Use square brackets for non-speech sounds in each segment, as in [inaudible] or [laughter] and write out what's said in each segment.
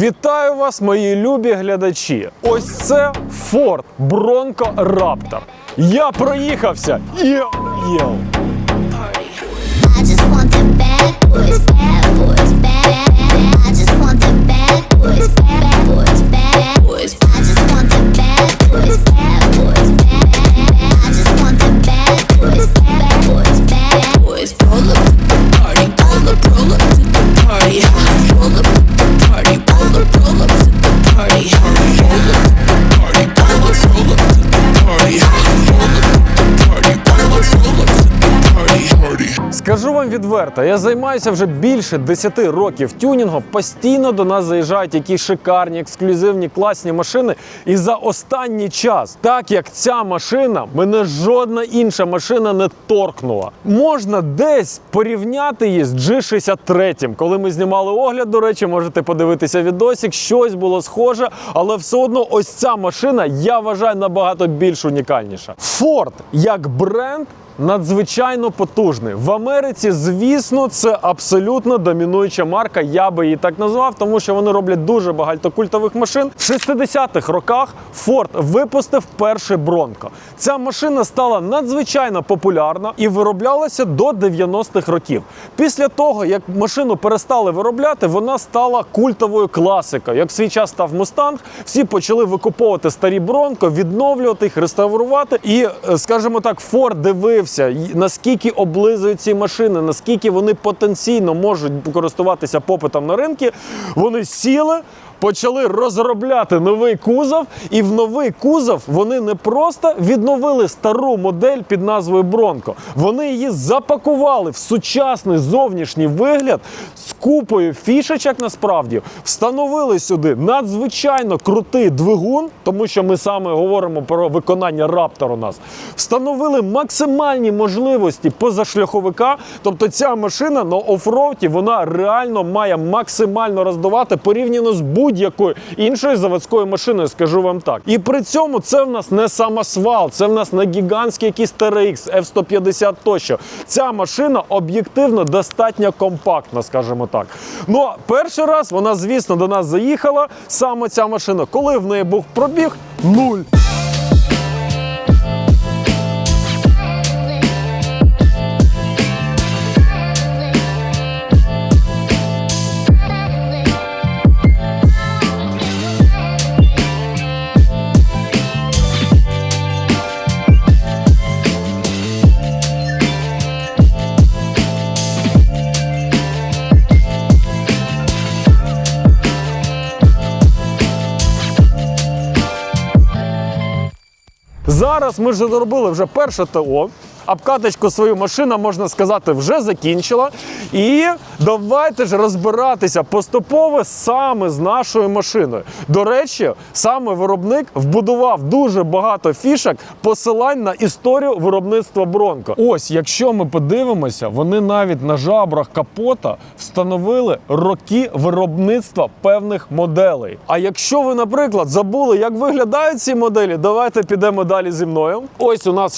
Вітаю вас, мої любі глядачі. Ось це Ford Bronco Raptor. Я проїхався і єв. Відверто, я займаюся вже більше 10 років тюнінгом. Постійно до нас заїжджають якісь шикарні, ексклюзивні, класні машини. І за останній час, так як ця машина, мене жодна інша машина не торкнула. Можна десь порівняти її з G63. Коли ми знімали огляд, до речі, можете подивитися відосик, щось було схоже, але все одно ось ця машина я вважаю набагато більш унікальніша. Ford як бренд надзвичайно потужний. В Америці, звісно, це абсолютно домінуюча марка. Я би її так назвав, тому що вони роблять дуже багато культових машин. В 60-х роках Ford випустив перший Бронко. Ця машина стала надзвичайно популярна і вироблялася до 90-х років. Після того, як машину перестали виробляти, вона стала культовою класикою. Як свій час став Мустанг, всі почали викуповувати старі Бронко, відновлювати їх, реставрувати. І, е, скажімо так, Форд дивився, наскільки облизують ці машини, наскільки вони потенційно можуть користуватися попитом на ринки, Вони сіли. Почали розробляти новий кузов, і в новий кузов вони не просто відновили стару модель під назвою Бронко. Вони її запакували в сучасний зовнішній вигляд з купою фішечок. Насправді встановили сюди надзвичайно крутий двигун, тому що ми саме говоримо про виконання Raptor у нас. Встановили максимальні можливості позашляховика. Тобто ця машина на офроуді вона реально має максимально роздавати порівняно з будь-якою іншою заводською машиною, скажу вам так. І при цьому це в нас не самосвал, це в нас не гігантський якийсь TRX, F-150 тощо. Ця машина об'єктивно достатньо компактна, скажімо так. Ну, перший раз вона, звісно, до нас заїхала, саме ця машина, коли в неї був пробіг нуль. Зараз ми вже зробили вже перше ТО. Обкаточку свою машина, можна сказати, вже закінчила. І давайте ж розбиратися поступово саме з нашою машиною. До речі, саме виробник вбудував дуже багато фішок, посилань на історію виробництва Бронко. Ось, якщо ми подивимося, вони навіть на жабрах капота встановили роки виробництва певних моделей. А якщо ви, наприклад, забули, як виглядають ці моделі, давайте підемо далі зі мною. Ось у нас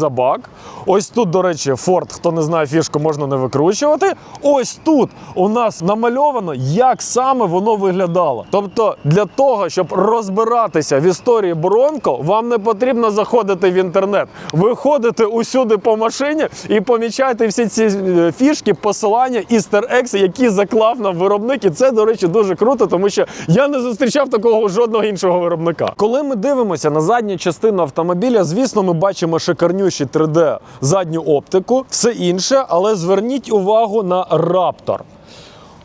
шикарнющий бензобак. Ось тут, до речі, Ford, хто не знає фішку, можна не викручувати. Ось тут у нас намальовано, як саме воно виглядало. Тобто, для того, щоб розбиратися в історії Бронко, вам не потрібно заходити в інтернет. Ви ходите усюди по машині і помічаєте всі ці е, фішки, посилання, істер екс, які заклав нам виробник. І це, до речі, дуже круто, тому що я не зустрічав такого жодного іншого виробника. Коли ми дивимося на задню частину автомобіля, звісно, ми бачимо шикарнющий 3D задню оптику, все інше, але зверніть увагу на Raptor.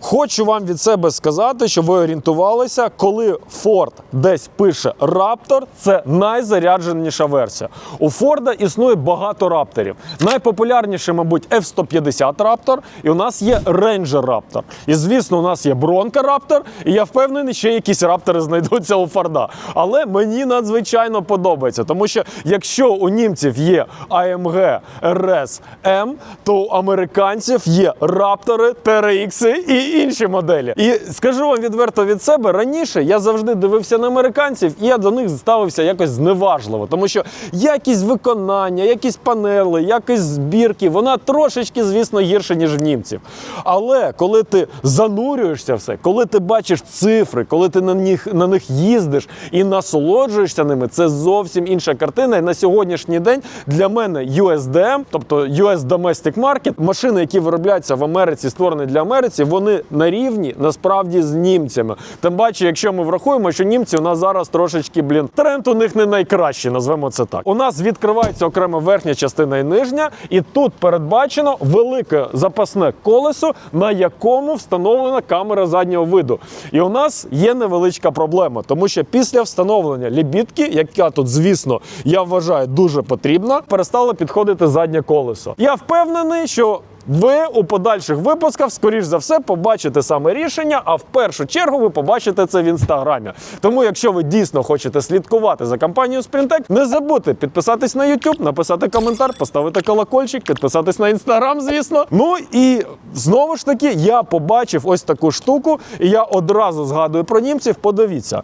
Хочу вам від себе сказати, щоб ви орієнтувалися, коли Ford десь пише Raptor, це найзарядженіша версія. У Форда існує багато рапторів. Найпопулярніший, мабуть, F-150 Raptor, і у нас є Ranger Raptor. І звісно, у нас є Bronco Raptor, і я впевнений, що якісь раптори знайдуться у Форда. Але мені надзвичайно подобається, тому що якщо у німців є AMG RS M, то у американців є раптори, TRX і інші моделі. І скажу вам відверто від себе, раніше я завжди дивився на американців, і я до них ставився якось зневажливо, тому що якість виконання, якість панели, якість збірки, вона трошечки, звісно, гірше, ніж в німців. Але коли ти занурюєшся все, коли ти бачиш цифри, коли ти на них, на них їздиш і насолоджуєшся ними, це зовсім інша картина. І на сьогоднішній день для мене USDM, тобто US Domestic Market, машини, які виробляються в Америці, створені для Америці, вони на рівні насправді з німцями. Тим паче, якщо ми врахуємо, що німці у нас зараз трошечки, блін, тренд у них не найкращий, назвемо це так. У нас відкривається окрема верхня частина і нижня, і тут передбачено велике запасне колесо, на якому встановлена камера заднього виду. І у нас є невеличка проблема, тому що після встановлення лібідки, яка тут, звісно, я вважаю дуже потрібна, перестало підходити заднє колесо. Я впевнений, що. Ви у подальших випусках, скоріш за все, побачите саме рішення, а в першу чергу ви побачите це в інстаграмі. Тому, якщо ви дійсно хочете слідкувати за компанією Sprintec, не забудьте підписатись на YouTube, написати коментар, поставити колокольчик, підписатись на інстаграм, звісно. Ну і знову ж таки, я побачив ось таку штуку, і я одразу згадую про німців. Подивіться,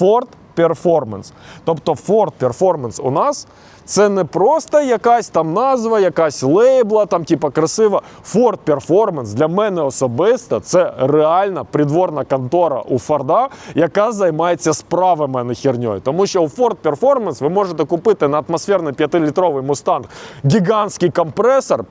Ford Performance. Тобто Ford Performance у нас це не просто якась там назва, якась лейбла, там типа красива. Ford Performance для мене особисто це реальна придворна контора у Форда, яка займається справами, а не херньою. Тому що у Ford Performance ви можете купити на атмосферний 5-літровий Mustang гігантський компресор,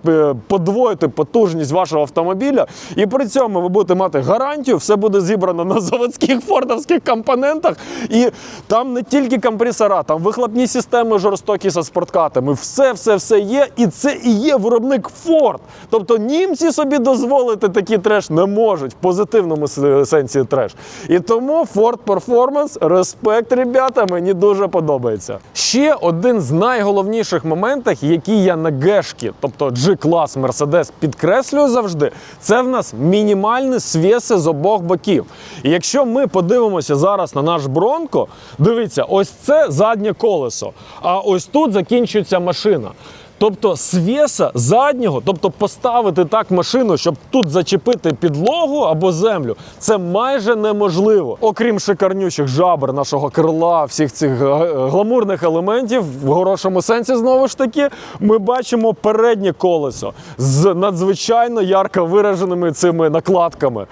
подвоїти потужність вашого автомобіля, і при цьому ви будете мати гарантію, все буде зібрано на заводських фордовських компонентах. І там не тільки компресора, там вихлопні системи жорстокі спорткатами. Все, все, все є. І це і є виробник Ford. Тобто німці собі дозволити такий треш не можуть в позитивному сенсі треш. І тому Ford Performance, респект, ребята, мені дуже подобається. Ще один з найголовніших моментів, які я на гешки, тобто G-клас Mercedes, підкреслюю завжди, це в нас мінімальні свіси з обох боків. І якщо ми подивимося зараз на наш Бронко, дивіться, ось це заднє колесо, а ось тут закінчується машина. Тобто свіса заднього, тобто поставити так машину, щоб тут зачепити підлогу або землю, це майже неможливо. Окрім шикарнючих жабр нашого крила, всіх цих гламурних елементів, в хорошому сенсі знову ж таки, ми бачимо переднє колесо з надзвичайно ярко вираженими цими накладками.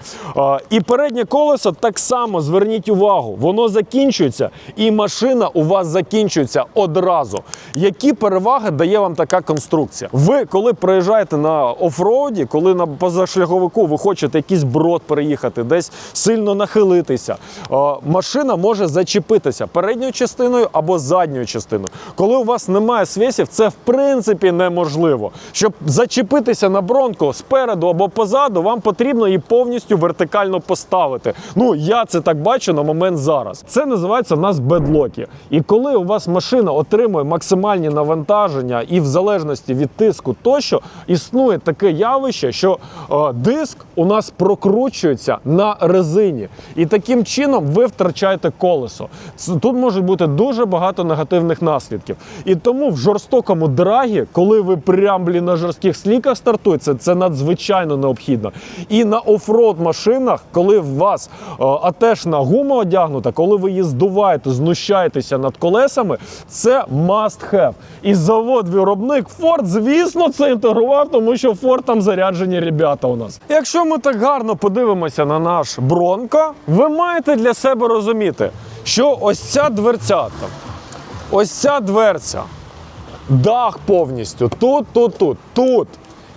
І переднє колесо так само зверніть увагу, воно закінчується, і машина у вас закінчується одразу. Які переваги дає вам така конструкція? Ви, коли приїжджаєте на офроуді, коли на позашляховику ви хочете якийсь брод переїхати, десь сильно нахилитися, машина може зачепитися передньою частиною або задньою частиною. Коли у вас немає свісів, це в принципі неможливо. Щоб зачепитися на бронку спереду або позаду, вам потрібно її повністю вертикально поставити. Ну я це так бачу на момент зараз. Це називається в нас бедлоки. І коли у вас машина отримує максимальні навантаження і в залежності від тиску тощо, існує таке явище, що е, диск у нас прокручується на резині. І таким чином ви втрачаєте колесо. Тут може бути дуже багато негативних наслідків. І тому в жорстокому драгі, коли ви прям блін, на жорстких сліках стартуєте, це надзвичайно необхідно. І на офроуд машинах, коли у вас е, атешна гума одягнута, коли ви її здуваєте, знущаєтеся над колесами, це must have. І завод-виробник Ford, звісно, це інтегрував, тому що Ford там заряджені ребята у нас. Якщо ми так гарно подивимося на наш Бронко, ви маєте для себе розуміти, що ось ця дверцята, ось ця дверця, дах повністю тут, тут, тут, тут.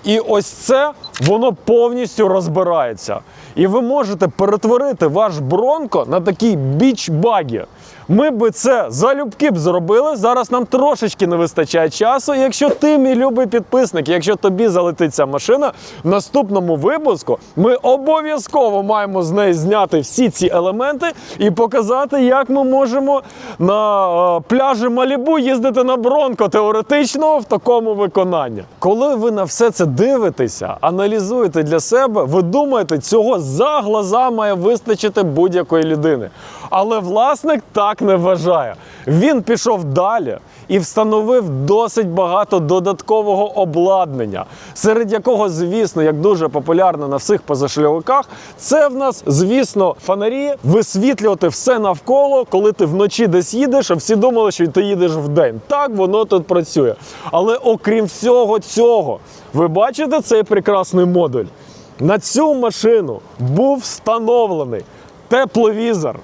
І ось це воно повністю розбирається. І ви можете перетворити ваш бронко на такий біч-багі. Ми би це залюбки б зробили. Зараз нам трошечки не вистачає часу. Якщо ти, мій любий підписник, якщо тобі залетить ця машина, в наступному випуску ми обов'язково маємо з неї зняти всі ці елементи і показати, як ми можемо на е, пляжі Малібу їздити на бронко теоретично в такому виконанні. Коли ви на все це дивитеся, аналізуєте для себе, ви думаєте, цього за глаза має вистачити будь-якої людини. Але власник так не вважає. Він пішов далі і встановив досить багато додаткового обладнання, серед якого, звісно, як дуже популярно на всіх позашльовиках, це в нас, звісно, фонарі висвітлювати все навколо, коли ти вночі десь їдеш, а всі думали, що ти їдеш вдень. Так воно тут працює. Але окрім всього цього, ви бачите цей прекрасний модуль? На цю машину був встановлений тепловізор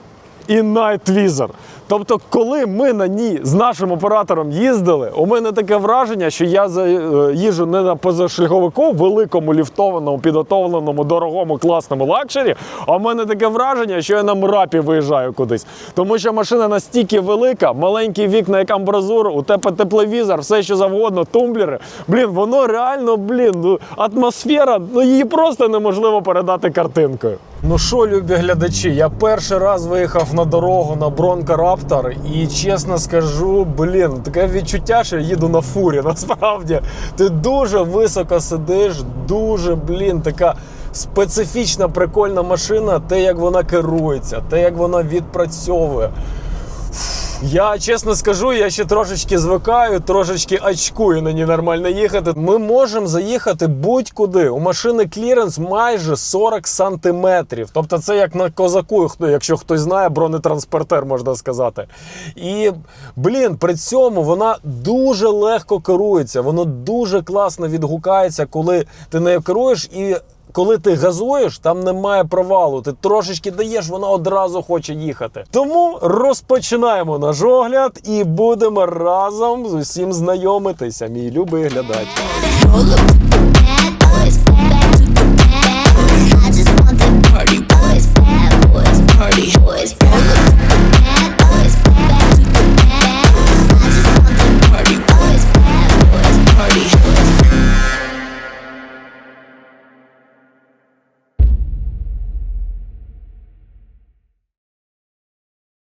і найтвізор. Тобто, коли ми на ній з нашим оператором їздили, у мене таке враження, що я е, не на позашляховику, великому ліфтованому, підготовленому, дорогому, класному лакшері, а в мене таке враження, що я на мрапі виїжджаю кудись. Тому що машина настільки велика, маленькі вікна, як амбразур, у тебе тепловізор, все що завгодно, тумблери. Блін, воно реально, блін, ну, атмосфера, ну її просто неможливо передати картинкою. Ну що, любі глядачі, я перший раз виїхав на дорогу на Бронко Раптор і чесно скажу, блін, таке відчуття, що я їду на фурі. [laughs] Насправді, ти дуже високо сидиш, дуже, блін, така специфічна прикольна машина, те, як вона керується, те, як вона відпрацьовує. Я чесно скажу, я ще трошечки звикаю, трошечки очкую на ній нормально їхати. Ми можемо заїхати будь-куди. У машини кліренс майже 40 сантиметрів. Тобто, це як на козаку, хто- якщо хтось знає, бронетранспортер, можна сказати. І блін, при цьому вона дуже легко керується, воно дуже класно відгукається, коли ти нею керуєш і. Коли ти газуєш, там немає провалу. Ти трошечки даєш, вона одразу хоче їхати. Тому розпочинаємо наш огляд і будемо разом з усім знайомитися. Мій любий глядач.